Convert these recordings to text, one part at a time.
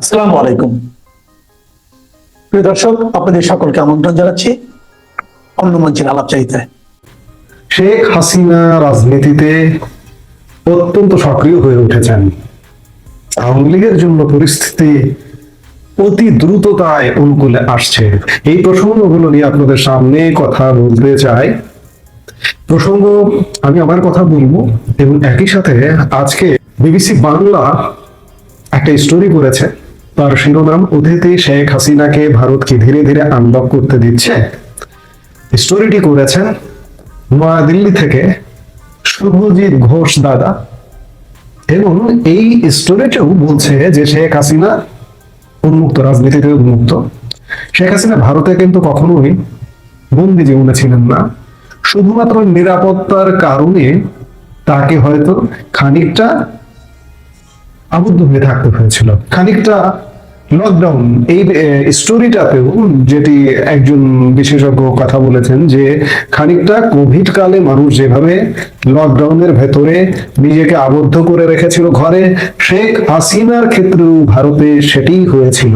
আসসালামু আলাইকুম। প্রিয় দর্শক, আপনাদের সকলকে আমন্ত্রণ জানাচ্ছি অন্য মঞ্চের আলাপচারিতায় শেখ হাসিনা রাজনীতিতে অত্যন্ত সক্রিয় হয়ে উঠেছেন। আওয়ামী লীগের জন্য পরিস্থিতি অতি দ্রুততায় অনুকূলে আসছে। এই প্রসঙ্গগুলো নিয়ে আপনাদের সামনে কথা বলতে চাই। প্রসঙ্গ, আমি আমার কথা বলব এবং একই সাথে আজকে বিবিসি বাংলা একটা স্টোরি করেছে। তার শিরোনাম অতিথি শেখ হাসিনাকে ভারতকে ধীরে ধীরে আনলক করতে দিচ্ছে। স্টোরিটি করেছেন নয়াদিল্লি থেকে শুভজিৎ ঘোষ দাদা। এবং এই স্টোরিটাও বলছে যে শেখ হাসিনা উন্মুক্ত, রাজনীতিতে উন্মুক্ত। শেখ হাসিনা ভারতে কিন্তু কখনোই বন্দি জীবনে ছিলেন না। শুধুমাত্র নিরাপত্তার কারণে তাকে হয়তো খানিকটা আবদ্ধ হয়ে থাকতে হয়েছিল। খানিকটা লকডাউন এই স্টোরিটাতেও যেটি একজন বিশেষজ্ঞ কথা বলেছেন যে খানিকটা কোভিড কালে মানুষ যেভাবে লকডাউনের ভেতরে নিজেকে আবদ্ধ করে রেখেছিল ঘরে, শেখ হাসিনার ক্ষেত্রেও ভারতে সেটিই হয়েছিল।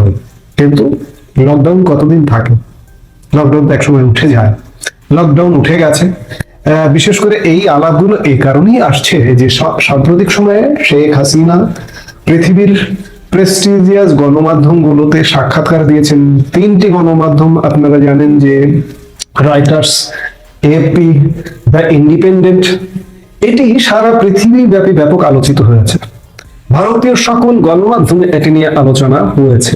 কিন্তু লকডাউন কতদিন থাকে? লকডাউন তো একসময় উঠে যায়। লকডাউন উঠে গেছে। বিশেষ করে এই আলাপগুলো এই কারণেই আসছে যে সাম্প্রতিক সময়ে শেখ হাসিনা পৃথিবীর প্রেস্টিজিয়াস গণমাধ্যমগুলোতে সাক্ষাৎকার দিয়েছেন। তিনটি গণমাধ্যম আপনারা জানেন যে রাইটার্স এপি দ্য ইন্ডিপেন্ডেন্ট এটি সারা পৃথিবী ব্যাপী ব্যাপক আলোচিত হয়েছে। ভারতীয় সকল গণমাধ্যমে এটি নিয়ে আলোচনা হয়েছে।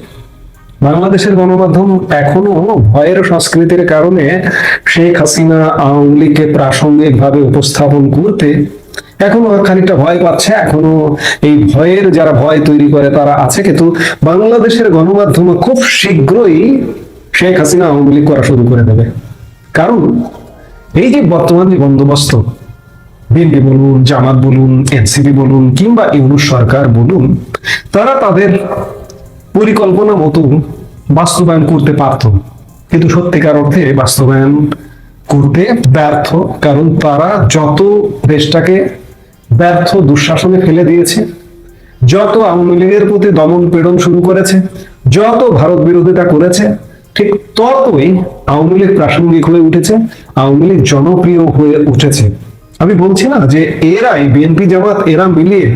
বাংলাদেশের গণমাধ্যম এখনও ভয়ের সংস্কৃতির কারণে শেখ হাসিনা আওয়ামী লীগকে প্রাসঙ্গিকভাবে উপস্থাপন করতে এখনও খানিকটা ভয় পাচ্ছে, এখনও এই ভয়ের যারা ভয় তৈরি করে তারা আছে, কিন্তু বাংলাদেশের গণমাধ্যম খুব শীঘ্রই শেখ হাসিনা আওয়ামী লীগ করা শুরু করে দেবে। কারণ এই যে বর্তমান যে বন্দোবস্ত, বিএনপি বলুন, জামাত বলুন, এনসিপি বলুন, কিংবা ইউনুস সরকার বলুন, তারা তাদের পরিকল্পনা মতো বাস্তবায়ন করতে পারত। কিন্তু সত্যিকার অর্থে বাস্তবায়ন করতে ব্যর্থ, কারণ তারা যত দেশটাকে ব্যর্থ দুঃশাসনে ফেলে দিয়েছে, যত আওয়ামী লীগের প্রতি দমন পীড়ন শুরু করেছে, যত ভারত বিরোধিতা করেছে, ঠিক ততই আওয়ামী লীগ প্রাসঙ্গিক হয়ে উঠেছে, আওয়ামী লীগ জনপ্রিয় হয়ে উঠেছে। আমি বলছি না যে এরাই বিএনপি জামাত, এরা মিলিয়ে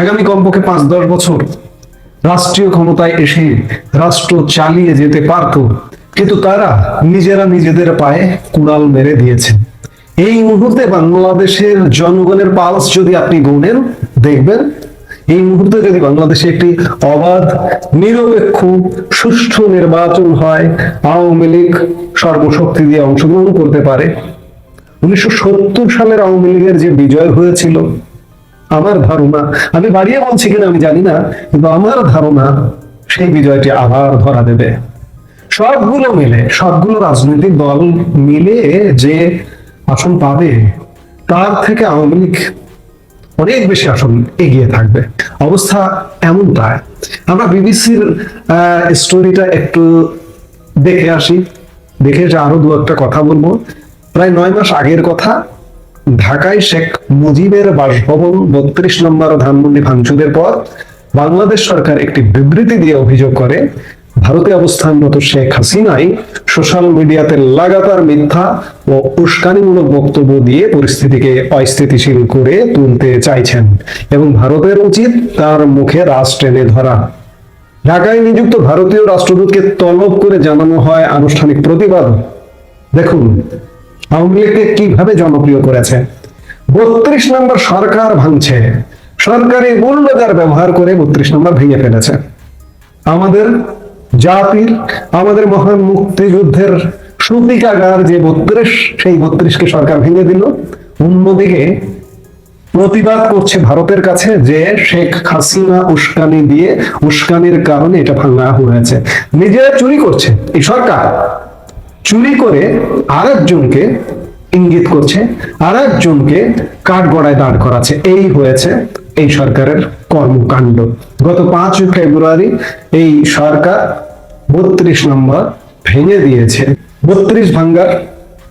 আগামী কমপক্ষে পাঁচ দশ বছর রাষ্ট্রীয় ক্ষমতায় এসে রাষ্ট্র চালিয়ে যেতে পারত কিন্তু তারা নিজেরা নিজেদের পায়ে কুড়াল মেরে দিয়েছে। এই মুহূর্তে বাংলাদেশের জনগণের পালস যদি আপনি গুনেন, দেখবেন, এই মুহূর্তে যদি বাংলাদেশে একটি অবাধ, নিরপেক্ষ, সুষ্ঠু নির্বাচন হয়, আওয়ামী লীগ সর্বশক্তি দিয়ে অংশগ্রহণ করতে পারে। উনিশশো সত্তর সালের আওয়ামী লীগের যে বিজয় হয়েছিল, আমার ধারণা, আমি বাড়িয়ে বলছি কিনা আমি জানি না, কিন্তু আমার ধারণা সেই বিজয়টি আবার ধরা দেবে। সবগুলো মিলে, সবগুলো রাজনৈতিক দল মিলে যে আসন পাবে, তার থেকে আওয়ামী লীগ অনেক বেশি আসন এগিয়ে থাকবে। অবস্থা এমনটাই আমরা বিবিসির স্টোরিটা একটু দেখে আসি। দেখে এসে আরও দু একটা কথা বলব। প্রায় নয় মাস আগের কথা, ঢাকায় শেখ মুজিবের বাসভবন বত্রিশ নম্বর ধানমন্ডি ভাঙচুরের পর বাংলাদেশ সরকার একটি বিবৃতি দিয়ে অভিযোগ করে ভারতে অবস্থানরত শেখ হাসিনাই সোশ্যাল মিডিয়াতে লাগাতার মিথ্যা ও উস্কানিমূলক বক্তব্য দিয়ে পরিস্থিতিকে অস্থিতিশীল করে তুলতে চাইছেন এবং ভারতের উচিত তার মুখে রাজ টেনে ধরা। ঢাকায় নিযুক্ত ভারতীয় রাষ্ট্রদূতকে তলব করে জানানো হয় আনুষ্ঠানিক প্রতিবাদ। দেখুন, আওয়ামী লীগকে কীভাবে জনপ্রিয় করেছে? বত্রিশ নম্বর সরকার ভাঙছে। সরকারি মূল্যদার ব্যবহার করে বত্রিশ নম্বর ভেঙে ফেলেছে। আমাদের জাতির, আমাদের মহান মুক্তিযুদ্ধের সূতিকাগার যে বত্রিশ, সেই বত্রিশকে সরকার ভেঙে দিল। অন্যদিকে প্রতিবাদ করছে ভারতের কাছে যে শেখ হাসিনা উস্কানি দিয়ে, উস্কানির কারণে এটা ভাঙা হয়েছে। নিজেরা চুরি করছে, এই সরকার চুরি করে আরেকজনকে ইঙ্গিত করছে, আরেকজনকে কাঠ গড়ায় দাঁড় করাচ্ছে। এই হয়েছে এই সরকারের কর্মকাণ্ড। গত পাঁচ ফেব্রুয়ারি এই সরকার বত্রিশ নম্বর ভেঙে দিয়েছে। বত্রিশ ভাঙ্গার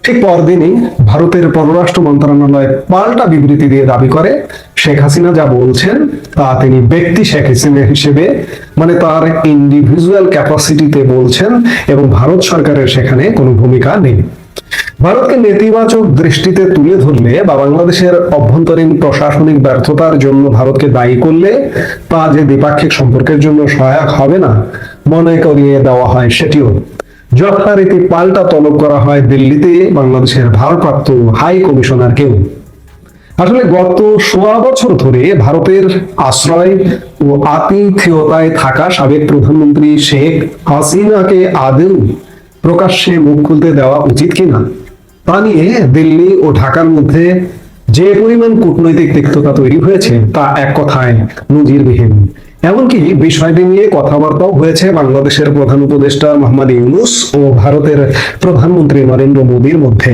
ঠিক পরদিনই ভারতের পররাষ্ট্র মন্ত্রণালয় পাল্টা বিবৃতি দিয়ে দাবি করে, শেখ হাসিনা যা বলছেন তা তিনি ব্যক্তি শেখ হাসিনা হিসেবে মানে তার ইন্ডিভিজুয়াল ক্যাপাসিটিতে বলছেন এবং ভারত সরকারের সেখানে কোনো ভূমিকা নেই। ভারতকে নেতিবাচক দৃষ্টিতে তুলে ধরলে বা বাংলাদেশের অভ্যন্তরীণ প্রশাসনিক ব্যর্থতার জন্য ভারতকে দায়ী করলে তা যে দ্বিপাক্ষিক সম্পর্কের জন্য সহায়ক হবে না মনে করিয়ে দেওয়া হয় সেটিও। যথারীতি পাল্টা তলব করা হয় দিল্লিতে, বাংলাদেশের ভারপ্রাপ্ত হাই কমিশনারকেও। আসলে গত সোয়া বছর ধরে ভারতের আশ্রয় ও আতিথেয়তায় থাকা সাবেক প্রধানমন্ত্রী শেখ হাসিনাকে আদৌ প্রকাশ্যে মুখ খুলতে দেওয়া উচিত কিনা, তা নিয়ে দিল্লি ও ঢাকার মধ্যে যে পরিমাণ কূটনৈতিক তিক্ততা তৈরি হয়েছে, তা এক কথায় নজিরবিহীন। এমনকি বিষয়টি নিয়ে কথাবার্তাও হয়েছে বাংলাদেশের প্রধান উপদেষ্টা মোহাম্মদ ইউনুস ও ভারতের প্রধানমন্ত্রী নরেন্দ্র মোদীর মধ্যে।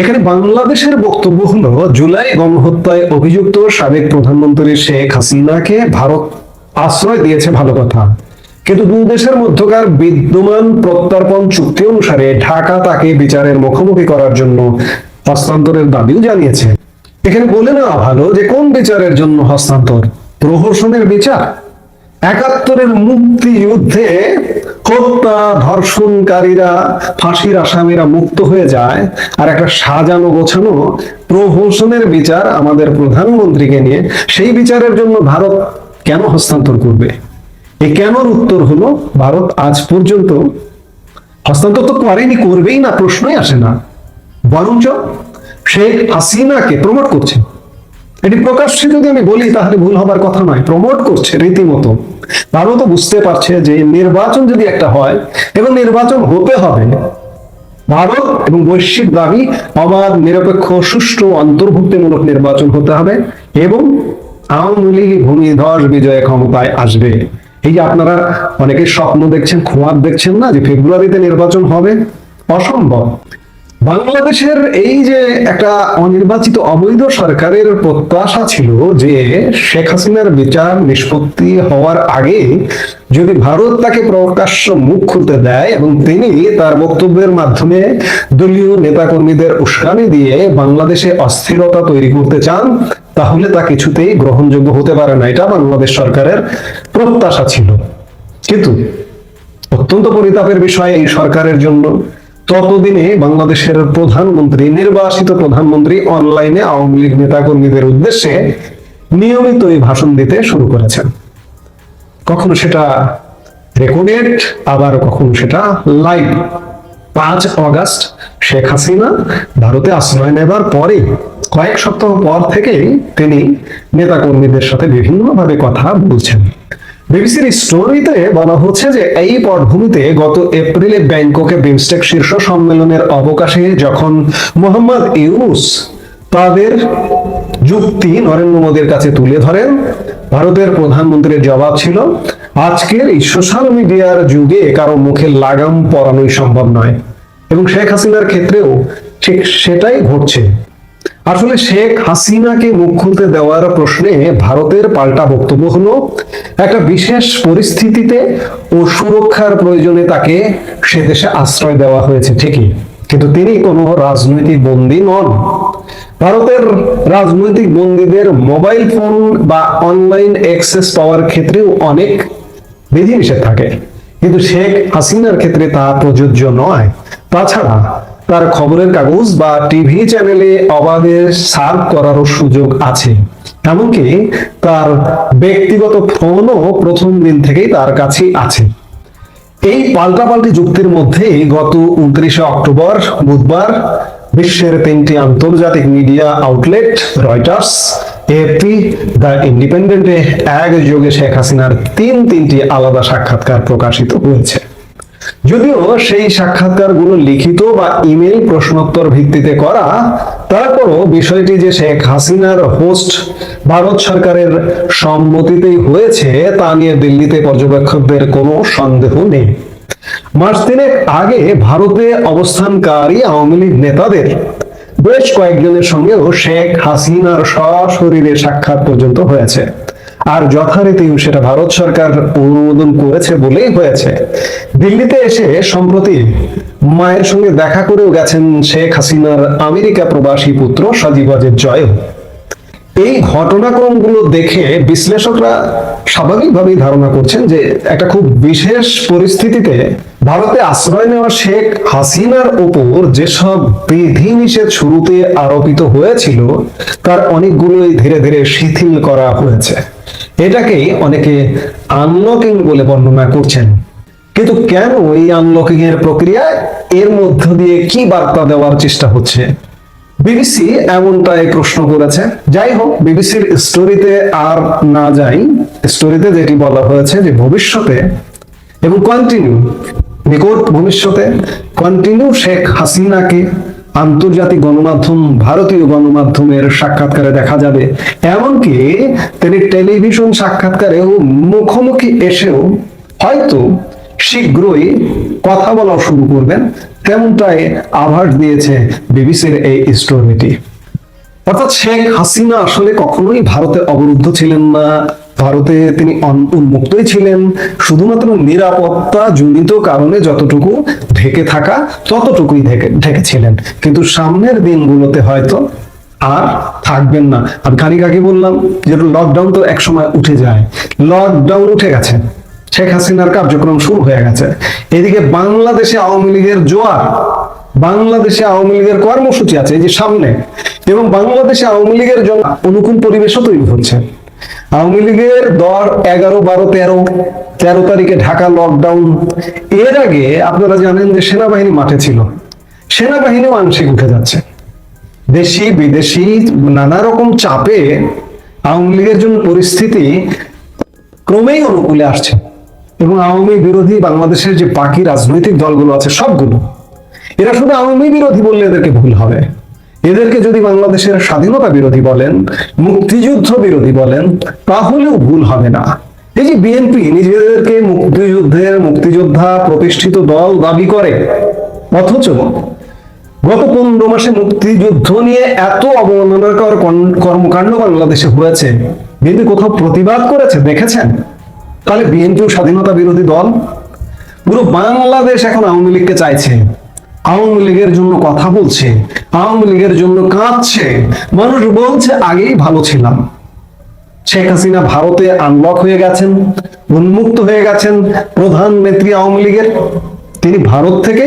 এখানে বাংলাদেশের বক্তব্য হলো, জুলাই গণহত্যায় অভিযুক্ত সাবেক প্রধানমন্ত্রী শেখ হাসিনাকে ভারত আশ্রয় দিয়েছে ভালো কথা। কিন্তু দুই দেশের মধ্যকার বিদ্যমান প্রত্যর্পণ চুক্তি অনুসারে ঢাকা তাকে বিচারের মুখোমুখি করার জন্য হস্তান্তরের দাবিও জানিয়েছে। এখানে বলে নেওয়া ভালো যে, কোন বিচারের জন্য হস্তান্তর? প্রহসনের বিচার? একাত্তরের মুক্তিযুদ্ধে হত্যা ধর্ষণকারীরা ফাঁসির আসামিরা মুক্ত হয়ে যায়। আর একটা সাজানো গোছানো প্রহসনের বিচার আমাদের প্রধানমন্ত্রীকে নিয়ে, সেই বিচারের জন্য ভারত কেন হস্তান্তর করবে? এ কেনর উত্তর হলো, ভারত আজ পর্যন্ত হস্তান্তর তো করেনি, করবেই না, প্রশ্নই আসে না। বরঞ্চ শেখ হাসিনাকে প্রমোট করছে। এটি প্রকাশ্যে যদি আমি বলি, তাহলে ভুল হবার কথা নয়। প্রমোট করছে রীতিমতো। ভারতও বুঝতে পারছে যে নির্বাচন যদি একটা হয়, এবং নির্বাচন হতে হবে, ভারত এবং বৈশ্বিক দাবি অবাধ, নিরপেক্ষ, সুষ্ঠু, অন্তর্ভুক্তিমূলক নির্বাচন হতে হবে, এবং আওয়ামী লীগ ভূমিধস বিজয় ক্ষমতায় আসবে। এই যে আপনারা অনেকে স্বপ্ন দেখছেন খোয়াব দেখছেন না যে ফেব্রুয়ারিতে নির্বাচন হবে? অসম্ভব। বাংলাদেশের এই যে একটা অনির্বাচিত অবৈধ সরকারের প্রত্যাশা ছিল যে শেখ হাসিনার বিচার নিষ্পত্তি হওয়ার আগে যদি ভারত তাকে প্রকাশ্য মুখ খুলতে দেয় এবং তিনি তার বক্তব্যের মাধ্যমে দলীয় নেতাকর্মীদের উস্কানি দিয়ে বাংলাদেশে অস্থিরতা তৈরি করতে চান, তাহলে তা কিছুতেই গ্রহণযোগ্য হতে পারে না। এটা বাংলাদেশ সরকারের প্রত্যাশা ছিল। কিন্তু অত্যন্ত পরিতাপের বিষয় এই সরকারের জন্য। ততদিনে বাংলাদেশের প্রধানমন্ত্রী, নির্বাসিত প্রধানমন্ত্রী, অনলাইনে আওয়ামী লীগ নেতাকর্মীদের উদ্দেশ্যে নিয়মিতই ভাষণ দিতে শুরু করেছেন। কখনো সেটা রেকর্ডেড, আবার কখনো সেটা লাইভ। পাঁচ অগাস্ট শেখ হাসিনা ভারতে আশ্রয় নেবার পরে, কয়েক সপ্তাহ পর থেকে তিনি নেতাকর্মীদের সাথে বিভিন্নভাবে কথা বলছেন। বিবিসির স্টোরিতে বলা হচ্ছে যে এই পটভূমিতে গত এপ্রিলে ব্যাংককে বিমস্টেক শীর্ষ সম্মেলনের অবকাশে যখন মোহাম্মদ ইউনুস তাদের যুক্তি নরেন্দ্র মোদীর কাছে তুলে ধরেন, ভারতের প্রধানমন্ত্রীর জবাব ছিল, আজকের এই সোশ্যাল মিডিয়ার যুগে কারও মুখে লাগাম পরানোই সম্ভব নয়। এবং শেখ হাসিনার ক্ষেত্রেও ঠিক সেটাই ঘটছে। আসলে শেখ হাসিনাকে মুখ খুলতে দেওয়ার প্রশ্নে ভারতের পাল্টা বক্তব্য হলো, একটা বিশেষ পরিস্থিতিতে ও সুরক্ষার প্রয়োজনে তাকে সে দেশে আশ্রয় দেওয়া হয়েছে, ঠিকই। কিন্তু তিনি কোনো রাজনৈতিক বন্দী নন। ভারতের রাজনৈতিক বন্দীদের মোবাইল ফোন বা অনলাইন অ্যাক্সেস পাওয়ার ক্ষেত্রেও অনেক বিধিনিষেধ থাকে। কিন্তু শেখ হাসিনার ক্ষেত্রে তা প্রযোজ্য নয়। তাছাড়া তার খবরের কাগজ বা টিভি চ্যানেলে অবাধে সার্ভ করারও সুযোগ আছে। এমনকি তার ব্যক্তিগত ফোনও প্রথম দিন থেকেই তার কাছে আছে। এই পাল্টাপাল্টি যুক্তির মধ্যে গত উনত্রিশে অক্টোবর বুধবার বিশ্বের তিনটি আন্তর্জাতিক media outlet, Reuters AP the ইন্ডিপেন্ডেন্টে একযোগে শেখ হাসিনার তিন তিনটি আলাদা সাক্ষাৎকার প্রকাশিত হয়েছে। যদিও সেই সাক্ষাৎকারগুলো লিখিত বা ইমেল প্রশ্নোত্তর ভিত্তিতে করা, তারপরও বিষয়টি যে শেখ হাসিনার হোস্ট ভারত সরকারের সম্মতিতেই হয়েছে, তা নিয়ে দিল্লিতে পর্যবেক্ষকদের কোনো সন্দেহ নেই। মাস তিনেক আগে ভারতে অবস্থানকারী আওয়ামী লীগ নেতাদের বেশ কয়েকজনের সঙ্গেও শেখ হাসিনার সশরীরে সাক্ষাৎ পর্যন্ত হয়েছে। আর যথারীতি সেটা ভারত সরকার অনুমোদন করেছে বলেই হয়েছে। দিল্লিতে এসে সম্প্রতি মায়ের সঙ্গে দেখা করেও গেছেন শেখ হাসিনার আমেরিকা প্রবাসী পুত্র সজীব অজিত জয় এই ঘটনাক্রমগুলো দেখে বিশ্লেষকরা স্বাভাবিকভাবেই ধারণা করছেন যে একটা খুব বিশেষ পরিস্থিতিতে ভারতে আশ্রয় নেওয়া শেখ হাসিনার ওপর যেসব বিধিনিষেধ শুরুতে আরোপিত হয়েছিল, তার অনেকগুলোই ধীরে ধীরে শিথিল করা হয়েছে। এটাকেই অনেকে আনলকিং বলে বর্ণনা করছেন। কিন্তু কেন এই আনলকিং এর প্রক্রিয়ায় এর মধ্য দিয়ে কি বার্তা দেওয়ার চেষ্টা হচ্ছে? বিবিসি এমনটাই প্রশ্ন করেছে। যাই হোক, বিবিসির স্টোরিতে আর না যাই স্টোরিতে যেটি বলা হয়েছে যে ভবিষ্যতে এবং কন্টিনিউ নিকট ভবিষ্যতে কন্টিনিউ শেখ হাসিনাকে আন্তর্জাতিক গণমাধ্যম, ভারতীয় গণমাধ্যমের সাক্ষাৎকারে দেখা যাবে। এমনকি তিনি টেলিভিশন সাক্ষাৎকারেও মুখোমুখি এসেও হয়তো শীঘ্রই কথা বলা শুরু করবেন। তেমনটাই আভাস দিয়েছে বিবিসির এই স্টোরিটি অর্থাৎ শেখ হাসিনা আসলে কখনোই ভারতে অবরুদ্ধ ছিলেন না। ভারতে তিনি উন্মুক্তই ছিলেন। শুধুমাত্র নিরাপত্তা জনিত কারণে যতটুকু ঢেকে থাকা, ততটুকুই ঢেকে ঢেকেছিলেন। কিন্তু সামনের দিনগুলোতে হয়তো আর থাকবেন না। আমি খানিক আগে বললাম যে লকডাউন তো একসময় উঠে যায়। লকডাউন উঠে গেছে। শেখ হাসিনার কার্যক্রম শুরু হয়ে গেছে। এদিকে বাংলাদেশে আওয়ামী লীগের জোয়ার, বাংলাদেশে আওয়ামী লীগের কর্মসূচি আছে, এই যে সামনে, এবং বাংলাদেশে আওয়ামী লীগের জন্য অনুকূল পরিবেশও তৈরি হচ্ছে। আওয়ামী লীগের দর এগারো, বারো, তেরো তেরো তারিখে ঢাকা লকডাউন এর আগে আপনারা জানেন যে সেনাবাহিনী মাঠে ছিল। সেনাবাহিনীও আংশিক উঠে যাচ্ছে। দেশি, বিদেশি, নানা রকম চাপে আওয়ামী লীগের জন্য পরিস্থিতি ক্রমেই অনুকূলে আসছে। এবং আওয়ামী বিরোধী বাংলাদেশের যে বাকি রাজনৈতিক দলগুলো আছে সবগুলো, এরা শুধু আওয়ামী বিরোধী বললে এদেরকে ভুল হবে। এদেরকে যদি বাংলাদেশের স্বাধীনতা বিরোধী বলেন, মুক্তিযুদ্ধ বিরোধী বলেন, তাহলেও ভুল হবে না। এই যে বিএনপি নিজেদেরকে মুক্তিযুদ্ধের মুক্তিযোদ্ধা প্রতিষ্ঠিত দল দাবি করে, অথচ গত পনেরো মাসে মুক্তিযুদ্ধ নিয়ে এত অবমাননাকর কর্মকাণ্ড বাংলাদেশে হয়েছে। বিএনপি কোথাও প্রতিবাদ করেছে, দেখেছেন? তাহলে বিএনপিও স্বাধীনতা বিরোধী দল। পুরো বাংলাদেশ এখন আওয়ামী লীগকে চাইছে। আওয়ামী লীগের জন্য কথা বলছে, আওয়ামী লীগের জন্য কাঁদছে। মানুষ বলছে, আগেই ভালো ছিলাম। শেখ হাসিনা ভারতে আনলক হয়ে গেছেন, উন্মুক্ত হয়ে গেছেন প্রধান নেত্রী আওয়ামী লীগের। তিনি ভারত থেকে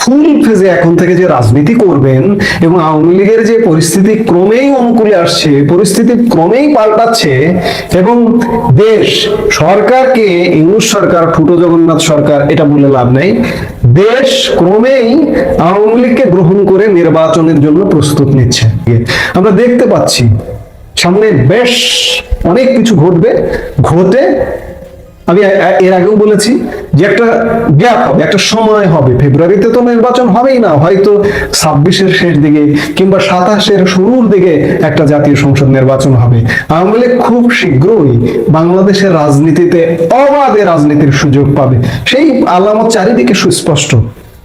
ফুল ফেজে এখন থেকে যে রাজনীতি করবেন এবং আওয়ামী লীগের যে পরিস্থিতি ক্রমেই অনুকূলে আসছে, পরিস্থিতি ক্রমেই পাল্টাচ্ছে এবং দেশ, সরকারকে ইংলিশ সরকার, ফুটো জগন্নাথ সরকার, এটা বলে লাভ নেই। দেশ ক্রমেই আওয়ামী লীগকে গ্রহণ করে নির্বাচনের জন্য প্রস্তুত নিচ্ছে। আমরা দেখতে পাচ্ছি, সামনে বেশ অনেক কিছু ঘটবে, ঘটে আমি এর আগেও বলেছি যে একটা গ্যাপ হবে, একটা সময় হবে। ফেব্রুয়ারিতে তো নির্বাচন হবেই না, হয়তো ছাব্বিশের শেষ দিকে কিংবা সাতাশের শুরুর দিকে একটা জাতীয় সংসদ নির্বাচন হবে। আওয়ামী খুব শীঘ্রই বাংলাদেশের রাজনীতিতে অবাধে রাজনীতির সুযোগ পাবে। সেই আলামত চারিদিকে সুস্পষ্ট।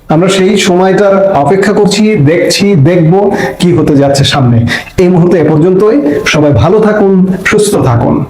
আমরা সেই সময়টার অপেক্ষা করছি, দেখছি, দেখব কি হতে যাচ্ছে সামনে। এই মুহূর্তে এ পর্যন্তই। সবাই ভালো থাকুন, সুস্থ থাকুন।